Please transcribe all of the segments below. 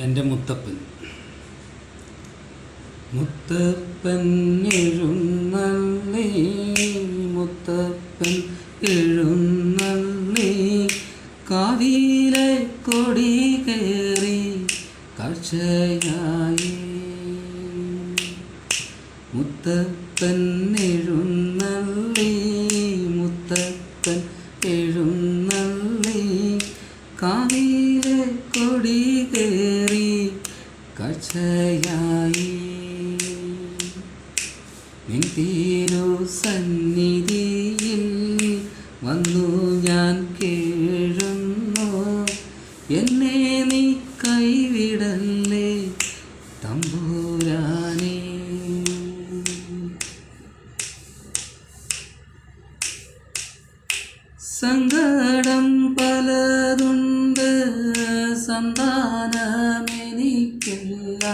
എന്റെ മുത്തപ്പൻ. മുത്തപ്പൻ എഴുന്നള്ളി മുത്തപ്പൻ എഴുന്നള്ളി കാവിലെ കൊടി കയറി കാഴ്ചയായി മുത്തപ്പൻ എഴുന്നള്ളി മുത്തപ്പൻ എഴുന്നള്ളി കാവിലെ കൊടി കയറി കാഴ്ചയായി നിൻ സന്നിധിയിൽ വന്നു ഞാൻ കേഴുന്നു. എന്നെ നീ കൈവിടല്ലേ തമ്പൂരാനേ. സങ്കടം പലതുണ്ട് സന്താനമെനിക്കില്ല.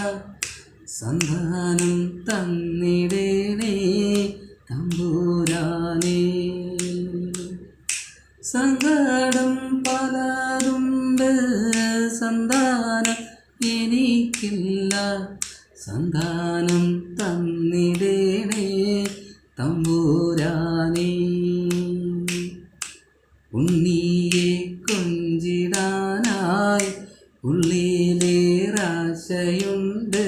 സന്താനം തന്നിടേണേ തമ്പൂരാനേ. സങ്കടം പലരുണ്ട് സന്താനം എനിക്കില്ല. സന്താനം തന്നിടേണേ തമ്പൂരാനേ. ഉണ്ണിയെ ഉള്ളിലേറാശയുണ്ട്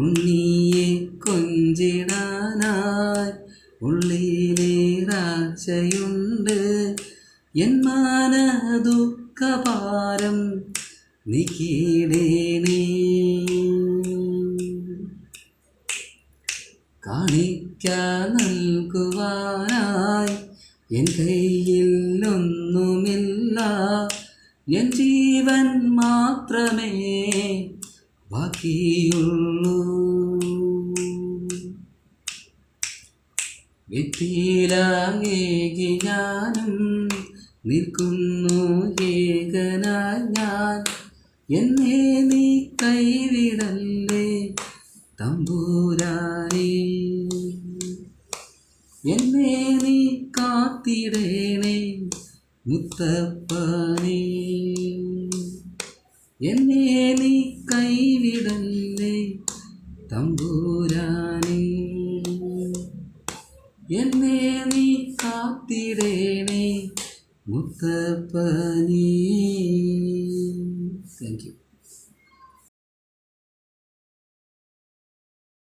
ഉണ്ണിയെ കൊഞ്ചിടാനായി ഉള്ളിലേറാശയുണ്ട് എൻ ദുഃഖഭാരം നിക്കിടേണേ കാണിക്ക നൽകുവാനായി എൻ കയ്യിൽ ഒന്നുമില്ല. എൻ ജീവൻ മാത്രമേ ബാക്കിയുള്ളൂ. വിത്തിയിലാകി ഞാനും നിൽക്കുന്നു ഏകനായി ഞാൻ. എന്നെ നീ കൈവിടല്ലേ തമ്പൂരാനേ. എന്നെ നീ കാത്തിടേണേ. മുത്തപ്പനേ എന്നെ നീ കൈവിടല്ലേ തമ്പൂരാനേ. എന്നെ നീ കാത്തിടേണേ മുത്തപ്പനേ. Thank you